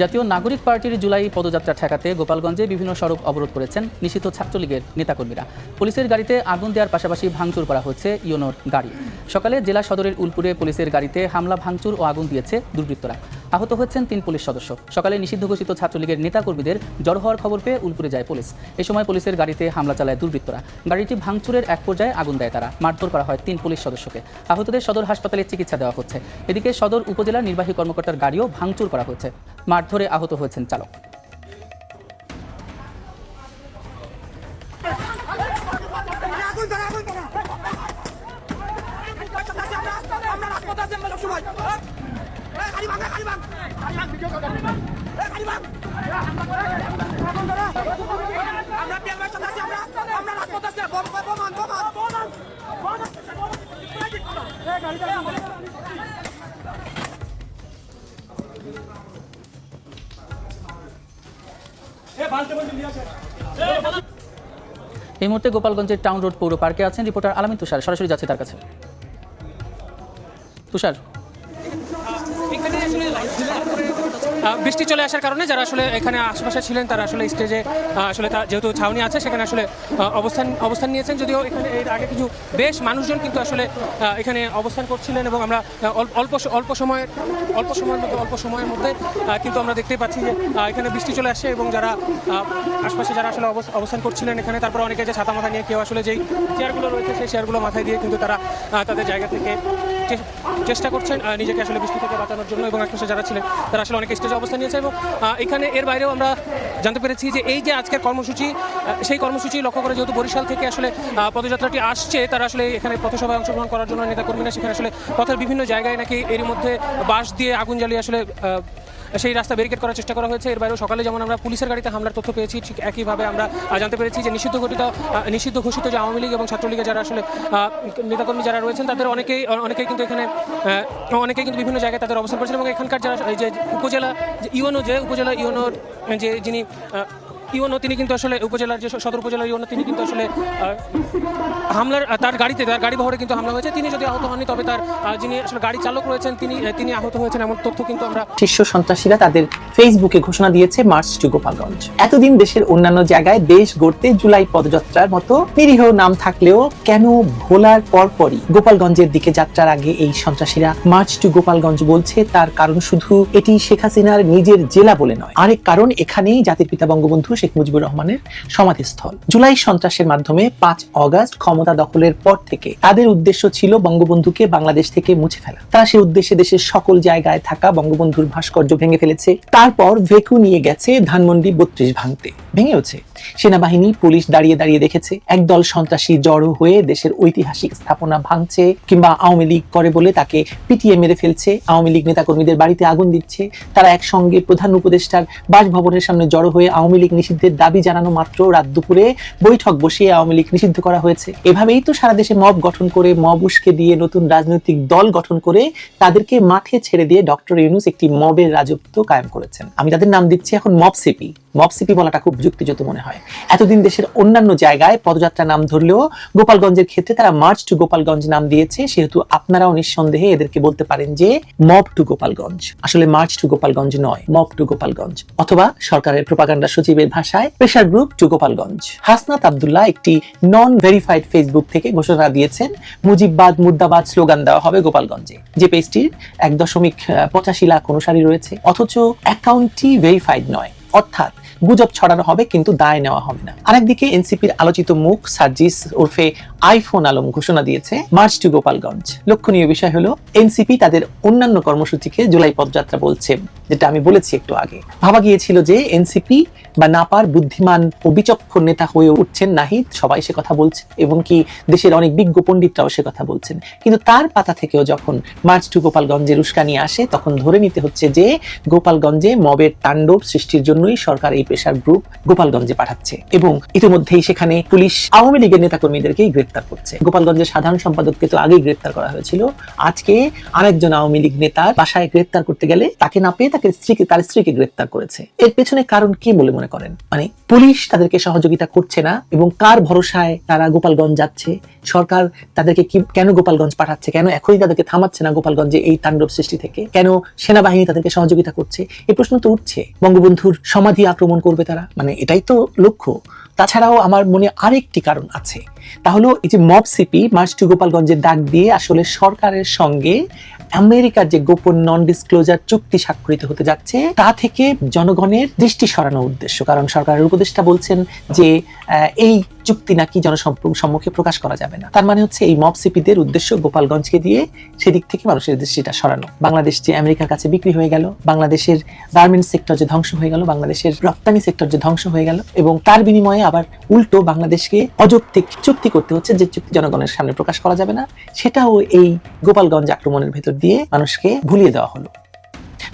জাতীয় নাগরিক পার্টির জুলাই পদযাত্রা ঠেকাতে গোপালগঞ্জে বিভিন্ন সড়ক অবরোধ করেছেন নিষিদ্ধ ছাত্রলীগের নেতাকর্মীরা। পুলিশের গাড়িতে আগুন দেওয়ার পাশাপাশি ভাঙচুর করা হচ্ছে ইউনোর গাড়ি। সকালে জেলা সদরের উলপুরে পুলিশের গাড়িতে হামলা, ভাঙচুর ও আগুন দিয়েছে দুর্বৃত্তরা। আহত হচ্ছেন তিন পুলিশ সদস্য। সকালে নিষিদ্ধ ঘোষিত ছাত্রলীগের নেতাকর্মীদের জড়ো হওয়ার খবর পেয়ে উলপুরে যায় পুলিশ। এ সময় পুলিশের গাড়িতে হামলা চালায় দুর্বৃত্তরা। গাড়িটি ভাঙচুরের এক পর্যায়ে আগুন দেয় তারা। মারধর করা হয় তিন পুলিশ সদস্যকে। আহতদের সদর হাসপাতালে চিকিৎসা দেওয়া হচ্ছে। এদিকে সদর উপজেলার নির্বাহী কর্মকর্তার গাড়িও ভাঙচুর করা হয়েছে মারধরে আহত হয়েছেন চালক। এই মুহূর্তে গোপালগঞ্জের টাউন রোড পৌর পার্কে আছেন রিপোর্টার আলামিন তুষার। সরাসরি যাচ্ছে তার কাছে। তুষার এখানে আসলে আহ, বৃষ্টি চলে আসার কারণে যারা আসলে এখানে আশেপাশে ছিলেন, তারা আসলে স্টেজে আসলে তা- যেহেতু ছাউনি আছে, সেখানে আসলে অবস্থান অবস্থান নিয়েছেন। যদিও এখানে এর আগে কিছু বেশ মানুষজন কিন্তু আসলে এখানে অবস্থান করছিলেন এবং আমরা অল্প অল্প সময়ের অল্প সময়ের মধ্যে, অল্প সময়ের মধ্যে কিন্তু আমরা দেখতেই পাচ্ছি যে এখানে বৃষ্টি চলে আসছে এবং যারা আশপাশে যারা আসলে অবস- অবস্থান করছিলেন এখানে, তারপর অনেকে যে ছাতা মাথা নিয়ে কেউ আসলে যেই চেয়ারগুলো রয়েছে, সেই চেয়ারগুলো মাথায় দিয়ে কিন্তু তারা তাদের জায়গা থেকে চেষ্টা করছেন নিজেকে আসলে বৃষ্টি থেকে বাঁচানোর জন্য এবং আশপাশে যারা ছিলেন, তারা আসলে অনেক স্টেজে অবস্থান নিয়েছে এবং এখানে এর বাইরেও আমরা জানতে পেরেছি যে এই যে আজকের কর্মসূচি সেই কর্মসূচি লক্ষ্য করে যেহেতু বরিশাল থেকে আসলে পদযাত্রাটি আসছে, তারা আসলে এখানে পথসভায় অংশগ্রহণ করার জন্য নেতাকর্মীরা সেখানে আসলে পথের বিভিন্ন জায়গায় নাকি এরই মধ্যে বাঁশ দিয়ে আগুন জ্বালিয়ে আসলে সেই রাস্তা ব্যারিকেড করার চেষ্টা করা হয়েছে। এর বাইরেও সকালে যেমন আমরা পুলিশের গাড়িতে হামলার তথ্য পেয়েছি, ঠিক একইভাবে আমরা জানতে পেরেছি যে নিষিদ্ধ ঘটিত নিষিদ্ধ ঘোষিত যে আওয়ামী লীগ এবং ছাত্রলীগের যারা আসলে নেতাকর্মী যারা রয়েছেন, তাদের অনেকেই অনেকেই কিন্তু এখানে অনেকেই কিন্তু বিভিন্ন জায়গায় তাদের অবস্থান করেছেন এবং এখানকার যারা যে উপজেলা ইউনো যে উপজেলা ইউনোর যে যিনি ইউনো তিনি কিন্তু আসলে উপজেলার যে সদর উপজেলার ইউনো তিনি কিন্তু আসলে হামলার তার গাড়িতে, তার গাড়ি বহরে কিন্তু হামলা হয়েছে। তিনি যদি আহত হননি, তবে তার যিনি আসলে গাড়ি চালক রয়েছেন, তিনি তিনি আহত হয়েছেন এমন তথ্য কিন্তু আমরা শীর্ষ সন্ত্রাসীরা তাদের ফেসবুকে ঘোষণা দিয়েছে মার্চ টু গোপালগঞ্জ। এতদিন দেশের অন্যান্য জায়গায় দেশ গড়তে জুলাই পদযাত্রার মতো নিরীহ নাম থাকলেও কেন ভোলার পরপরই গোপালগঞ্জের দিকে যাত্রার আগে এই সন্ত্রাসীরা মার্চ টু গোপালগঞ্জ বলছে, তার কারণ শুধু এটি শেখ হাসিনার নিজের জেলা বলে নয়। আরেক কারণ এখানেই জাতির পিতা বঙ্গবন্ধু শেখ মুজিবুর রহমানের সমাধিস্থল। জুলাই সন্ত্রাসের মাধ্যমে পাঁচ অগাস্ট ক্ষমতা দখলের পর থেকে তাদের উদ্দেশ্য ছিল বঙ্গবন্ধুকে বাংলাদেশ থেকে মুছে ফেলা। তারা সে উদ্দেশ্যে দেশের সকল জায়গায় থাকা বঙ্গবন্ধুর ভাস্কর্য ভেঙে ফেলেছে। তারপর ভেকু নিয়ে গেছে ধানমন্ডি বত্রিশ ভাঙতে। ভেঙেওছে সেনাবাহিনী, পুলিশ দাঁড়িয়ে দাঁড়িয়ে দেখেছে, একদল সন্ত্রাসী জড়ো হয়ে দেশের ঐতিহাসিক স্থাপনা ভাঙছে কিংবা আওয়ামী লীগ করে বলে তাকে পিটিয়ে মেরে ফেলছে। আওয়ামী লীগ নেতাকর্মীদের বাড়িতে আগুন দিচ্ছে। তারা একসঙ্গে প্রধান উপদেষ্টার বাসভবনের সামনে জড়ো হয়ে আওয়ামী লীগ নিষিদ্ধের দাবি জানানো মাত্র রাত দুপুরে বৈঠক বসিয়ে আওয়ামী লীগ নিষিদ্ধ করা হয়েছে। এভাবেই তো সারা দেশে মব গঠন করে, মব উস্কে দিয়ে নতুন রাজনৈতিক দল গঠন করে তাদেরকে মাঠে ছেড়ে দিয়ে ডক্টর ইউনুস একটি মবের রাজত্ব কায়েম করেছেন। আমি তাদের নাম দিচ্ছি এখন মব সিপি। মব সিপি বলাটা খুব যুক্তিযুক্ত মনে হয়। এতদিন দেশের অন্যান্য জায়গায় পদযাত্রা নাম ধরলেও গোপালগঞ্জের ক্ষেত্রে তারা মার্চ টু গোপালগঞ্জ নাম দিয়েছে। সেহেতু আপনারাও নিঃসন্দেহে এদেরকে বলতে পারেন যে, মব টু গোপালগঞ্জ। আসলে মার্চ টু গোপালগঞ্জ নয়, মব টু গোপালগঞ্জ। অথবা সরকারের প্রপাগান্ডা সচিবের ভাষায়, pressure group to Gopalganj. Hasnat Abdullah একটি নন ভেরিফাইড ফেসবুক থেকে ঘোষণা দিয়েছেন, মুজিববাদ মুদ্দাবাদ স্লোগান দেওয়া হবে গোপালগঞ্জে। যে পেজটির এক দশমিক পঁচাশি লাখ অনুসারী রয়েছে। অথচ অ্যাকাউন্টটি ভেরিফাইড নয়। অর্থাৎ গুজব ছড়ানো হবে, কিন্তু দায় নেওয়া হবে না। আরেকদিকে এনসিপির আলোচিত মুখ সার্জিস ওরফে আইফোন আলম ঘোষণা দিয়েছে, মার্চ টু গোপালগঞ্জ। লক্ষণীয় বিষয় হলো, এনসিপি তাদের অন্যান্য কর্মসূচিকে জুলাই পদযাত্রা বলছে। যেটা আমি বলেছি একটু আগে। ভাবা গিয়েছিল যে এনসিপি বা নাপার বুদ্ধিমান ও বিচক্ষণ নেতা হয়ে উঠছেন নাহিদ, সবাই সে কথা বলছে এবং কি দেশের অনেক বিজ্ঞ পণ্ডিতরাও সে কথা বলছেন। কিন্তু তার পাতা থেকেও যখন মার্চ টু গোপালগঞ্জের উস্কানি আসে, তখন ধরে নিতে হচ্ছে যে গোপালগঞ্জে মবের তাণ্ডব সৃষ্টির জন্যই সরকার এই প্রেশার গ্রুপ গোপালগঞ্জে পাঠাচ্ছে এবং ইতিমধ্যেই সেখানে পুলিশ আওয়ামী লীগের নেতাকর্মীদেরকেই গ্রেপ্তার করছে। গোপালগঞ্জের সাধারণ সম্পাদককে তো আগেই গ্রেপ্তার করা হয়েছিল। আজকে আরেকজন আওয়ামী লীগ নেতার বাসায় গ্রেপ্তার করতে গেলে তাকে না পেয়ে তাকে স্ত্রীকে, তার স্ত্রীকে গ্রেপ্তার করেছে। এর পেছনে কারণ কি বলে মনে করেন? মানে পুলিশ তাদেরকে সহযোগিতা করছে না এবং কার ভরসায় তারা গোপালগঞ্জ যাচ্ছে? সরকার তাদেরকে কি, কেন গোপালগঞ্জ পাঠাচ্ছে? কেন এখনই তাদেরকে থামাচ্ছে না গোপালগঞ্জে এই তাণ্ডব সৃষ্টি থেকে? কেন সেনাবাহিনী তাদেরকে সহযোগিতা করছে? এই প্রশ্ন তো উঠছে। বঙ্গবন্ধুর সমাধি আক্রমণ করবে তারা? মানে এটাই তো লক্ষ্য। তাছাড়াও আমার মনে আরেকটি কারণ আছে। তাহলে এই যে মব সিপি মার্চ টু গোপালগঞ্জের ডাক দিয়ে আসলে সরকারের সঙ্গে আমেরিকার যে গোপন নন ডিসক্লোজার চুক্তি স্বাক্ষরিত হতে যাচ্ছে, তা থেকে জনগণের দৃষ্টি সরানোর উদ্দেশ্য। কারণ সরকারের উপদেষ্টা বলছেন যে এই চুক্তি নাকি জনসম্মুখে প্রকাশ করা যাবে না। তার মানে হচ্ছে এই মব সিপিদের উদ্দেশ্য গোপালগঞ্জকে দিয়ে সেদিক থেকে মানুষের দৃষ্টিটা সরানো। বাংলাদেশ যে আমেরিকার কাছে বিক্রি হয়ে গেল, বাংলাদেশের গার্মেন্টস সেক্টর যে ধ্বংস হয়ে গেল, বাংলাদেশের রপ্তানি সেক্টর যে ধ্বংস হয়ে গেল এবং তার বিনিময়ে আবার উল্টো বাংলাদেশকে অযৌক্তিক চুক্তি করতে হচ্ছে যে চুক্তি জনগণের সামনে প্রকাশ করা যাবে না, সেটাও এই গোপালগঞ্জ আক্রমণের ভেতর দিয়ে মানুষকে ভুলিয়ে দেওয়া হলো।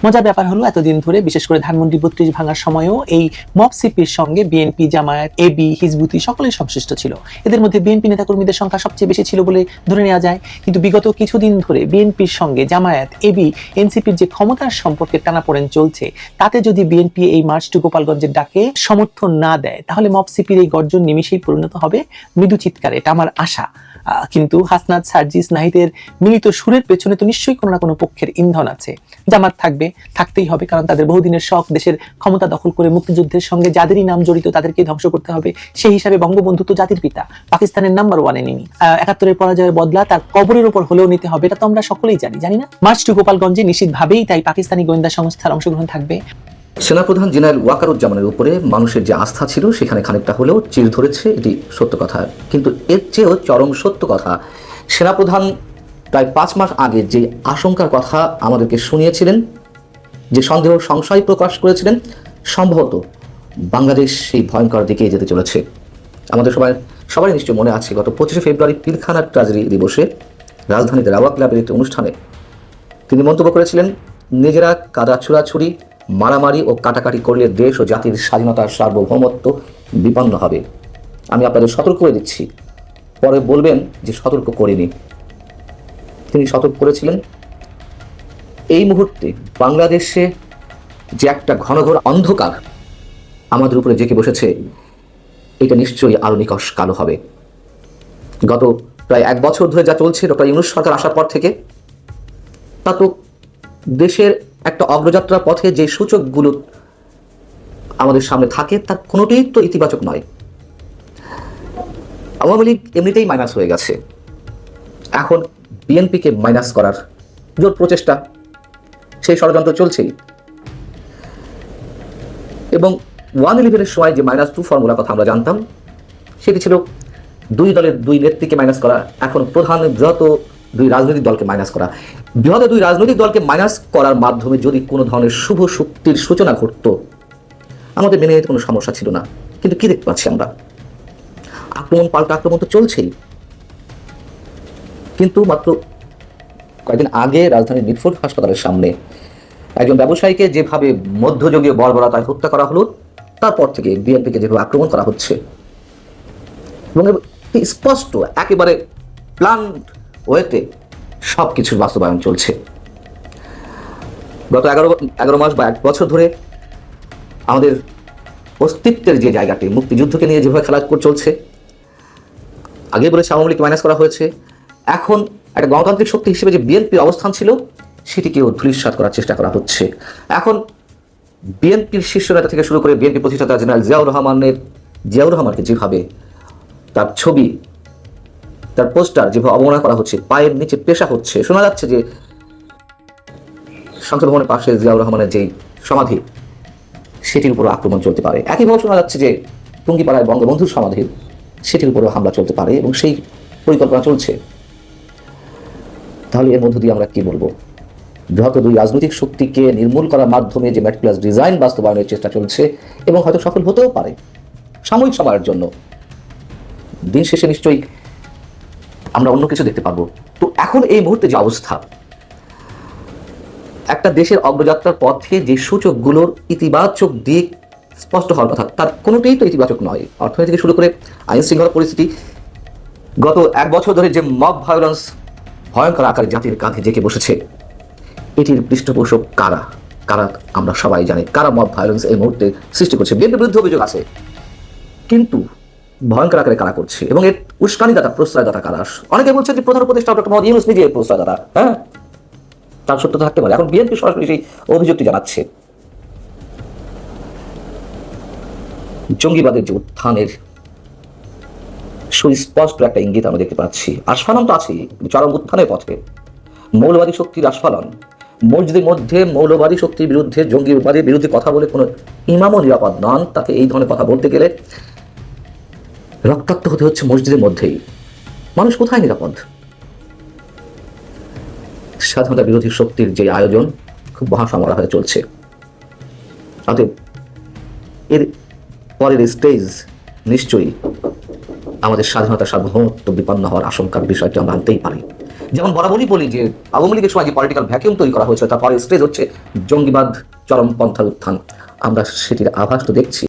মজার ব্যাপার হলো, এতদিন ধরে বিশেষ করে ধানমন্ডি বত্রিশ ভাঙার সময়ও এই মব সিপির সঙ্গে বিএনপি জামায়াত এবি হিজবুতি সকলেই সংশ্লিষ্ট ছিল। এদের মধ্যে বিএনপি নেতাকর্মীদের সংখ্যা সবচেয়ে বেশি ছিল বলে ধরে নেওয়া যায়। কিন্তু বিগত কিছুদিন ধরে বিএনপির সঙ্গে জামায়াত এবি এনসিপির যে ক্ষমতার সম্পর্কে টানাপোড়েন চলছে, তাতে যদি বিএনপি এই মার্চ টু গোপালগঞ্জের ডাকে সমর্থন না দেয়, তাহলে মব সিপির এই গর্জন নিমিশেই পরিণত হবে মৃদু চিৎকারে। এটা আমার আশা। কিন্তু হাসনাত সার্জিস নাহিদের মিলিত সুরের পেছনে তো নিশ্চয়ই কোনো না কোনো পক্ষের ইন্ধন আছে। জামাত থাকবে থাকতেই হবে, কারণ তাদের বহুদিনের শখ দেশের ক্ষমতা দখল করে মুক্তিযুদ্ধের সঙ্গে যাদেরই নাম জড়িত তাদেরকে ধ্বংস করতে হবে। সেই হিসাবে বঙ্গবন্ধু তো জাতির পিতা, পাকিস্তানের নাম্বার ওয়ান এনিমি একাত্তরের পরাজয়ের বদলা তার কবরের উপর হলেও নিতে হবে, এটা তো আমরা সকলেই জানি জানি না? মার্চ টু গোপালগঞ্জে নিশ্চিতভাবেই তাই পাকিস্তানি গোয়েন্দা সংস্থার অংশগ্রহণ থাকবে। সেনাপ্রধান জেনারেল ওয়াকারুজ্জামানের উপরে মানুষের যে আস্থা ছিল, সেখানে খানিকটা হলেও চির ধরেছে, এটি সত্য কথা। কিন্তু এর চেয়েও চরম সত্য কথা, সেনাপ্রধান প্রায় পাঁচ মাস আগে যে আশঙ্কার কথা আমাদেরকে শুনিয়েছিলেন যে সন্দেহ সংশয় প্রকাশ করেছিলেন, সম্ভবত বাংলাদেশ সেই ভয়ঙ্কর দিকে যেতে চলেছে। আমাদের সবাই সবাই নিশ্চয় মনে আছে, গত পঁচিশে ফেব্রুয়ারি পিলখানা ট্রাজেডি দিবসে রাজধানীতে রাওয়া ক্লাবের একটি অনুষ্ঠানে তিনি মন্তব্য করেছিলেন, নিজেরা কাদা ছুড়াছুড়ি, মারামারি ও কাটাকাটি করলে দেশ ও জাতির স্বাধীনতার সার্বভৌমত্ব বিপন্ন হবে। আমি আপনাদের সতর্ক করে দিচ্ছি। পরে বলবেন যে সতর্ক করিনি। তিনি সতর্ক করেছিলেন এই মুহূর্তে বাংলাদেশে যে একটা ঘন ঘোর অন্ধকার আমাদের উপরে জেঁকে বসেছে, এটা নিশ্চয়ই আরও নিকশ কালো হবে। গত প্রায় এক বছর ধরে যা চলছে, ডক্টর ইউনুস সরকার আসার পর থেকে, তা তো দেশের একটা অগ্রযাত্রার পথে যে সূচকগুলো আমাদের সামনে থাকে, তার কোনোটাই তো ইতিবাচক নয়। আওয়ামী লীগ এমনিতেই মাইনাস হয়ে গেছে। এখন বিএনপিকে মাইনাস করার জোর প্রচেষ্টা সেই ষড়যন্ত্র চলছেই। এবং ওয়ান ইলেভেনের সময় যে মাইনাস টু ফর্মুলার কথা আমরা জানতাম, সেটি ছিল দুই দলের দুই নেত্রীকে মাইনাস করা, এখন প্রধান বৃহৎ দুই রাজনৈতিক দলকে মাইনাস করা। বৃহৎ দুই রাজনৈতিক দলকে মাইনাস করার মাধ্যমে যদি কোনো ধরনের শুভ শক্তির সূচনা ঘটতো, আমাদের মেনে নিতে কোনো সমস্যা ছিল না। কিন্তু কি দেখতে পাচ্ছি আমরা? আক্রমণ, পাল্টা আক্রমণ তো চলছেই। কিন্তু মাত্র কয়েকদিন আগে রাজধানীর মিটফোর্ড হাসপাতালের সামনে। একজন ব্যবসায়ীকে যেভাবে মধ্যযুগীয় বর্বরতায় হত্যা করা হলো, তারপর থেকে বিএনপিকে যেভাবে আক্রমণ করা হচ্ছে। এবং স্পষ্ট, একেবারে প্ল্যান ওয়েতে সব কিছুর বাস্তবায়ন চলছে। গত এগারো এগারো মাস বা এক বছর ধরে আমাদের অস্তিত্বের যে জায়গাটি, মুক্তিযুদ্ধকে নিয়ে যেভাবে খেলা চলছে, আগে বলেছে আওয়ামী লীগ মাইনাস করা হয়েছে, এখন একটা গণতান্ত্রিক শক্তি হিসেবে যে বিএনপির অবস্থান ছিল, সেটিকেও ধূলিসাৎ করার চেষ্টা করা হচ্ছে। এখন বিএনপির শীর্ষ নেতা থেকে শুরু করে বিএনপি প্রতিষ্ঠাতা জেনারেল জিয়াউর রহমানের, জিয়াউর রহমানকে যেভাবে তার ছবি, তার পোস্টার যেভাবে অবমাননা করা হচ্ছে, পায়ের নিচে পেশা হচ্ছে, শোনা যাচ্ছে যে সংসদ ভবনের পাশে জিয়াউর রহমানের যেই সমাধি, সেটির উপর আক্রমণ চলতে পারে। একইভাবে শোনা যাচ্ছে যে টুঙ্গিপাড়ায় বঙ্গবন্ধুর সমাধি, সেটির উপরও হামলা চলতে পারে এবং সেই পরিকল্পনা চলছে। তাহলে এর মধ্য দিয়ে আমরা কি বলব? বৃহৎ দুই রাজনৈতিক শক্তিকে নির্মূল করার মাধ্যমে যে ম্যাটক্লাস ডিজাইন বাস্তবায়নের চেষ্টা চলছে এবং হয়তো সফল হতেও পারে সাময়িক সময়ের জন্য। দিন শেষে নিশ্চয়ই আমরা অন্য কিছু দেখতে পারব। তো এখন এই মুহূর্তে যে অবস্থা, একটা দেশের অগ্রযাত্রার পথে যে সূচকগুলোর ইতিবাচক দিক স্পষ্ট হওয়ার কথা, তার কোনোটাই তো ইতিবাচক নয়। অর্থনীতি থেকে শুরু করে আইন শৃঙ্খলা পরিস্থিতি, গত এক বছর ধরে যে মব ভায়োলেন্স ভয়ঙ্কর আকারে জাতির কাঁধে জেঁকে বসেছে। এটির পৃষ্ঠপোষক কারা? কারা আমরা সবাই জানি। কারা মব ভায়োলেন্স এই মুহূর্তে সৃষ্টি করছে? বিএনপির বিরুদ্ধে অভিযোগ আছে। কিন্তু ভয়ঙ্কর আকারে কারা করছে? এবং এর উস্কানিদাতা, প্রশ্রয়দাতা কারা? অনেকে বলছেন যে প্রধান উপদেষ্টা ডক্টর মোহাম্মদ ইউনুস নিজে প্রশ্রয়দাতা হ্যাঁ? তার সত্য থাকতে পারে। এখন বিএনপি সরাসরি সেই অভিযোগটি জানাচ্ছে। জঙ্গিবাদের যে উত্থানের সুস্পষ্ট একটা ইঙ্গিত আমরা দেখতে পাচ্ছি। আস্ফালন তো আছেই, চরম উত্থানের পথে। মৌলবাদী শক্তির আস্ফালন মসজিদের মধ্যে মৌলবাদী শক্তির বিরুদ্ধে জঙ্গিবাদের বিরুদ্ধে কথা বলে কোনো ইমামও নিরাপদ নন। তাকে এই ধরনের কথা বলতে গেলে রক্তাক্ত হতে হচ্ছে মসজিদের মধ্যেই। মানুষ কোথায় নিরাপদ? স্বাধীনতা বিরোধী শক্তির যে আয়োজন, খুব মহাসমরা হয়ে চলছে। অতএব এর পরের স্টেজ নিশ্চয়ই আমাদের স্বাধীনতা সার্বভৌমত্ব বিপন্ন হওয়ার আশঙ্কার বিষয়টি আমরা আনতেই পারি। যেমন বরাবরই বলি যে, আওয়ামী লীগের সময় যে পলিটিক্যাল ভ্যাকিউম তৈরি করা হয়েছে তারপরে স্টেজ হচ্ছে জঙ্গিবাদ চরম পন্থার উত্থান। আমরা সেটির আভাস তো দেখছি।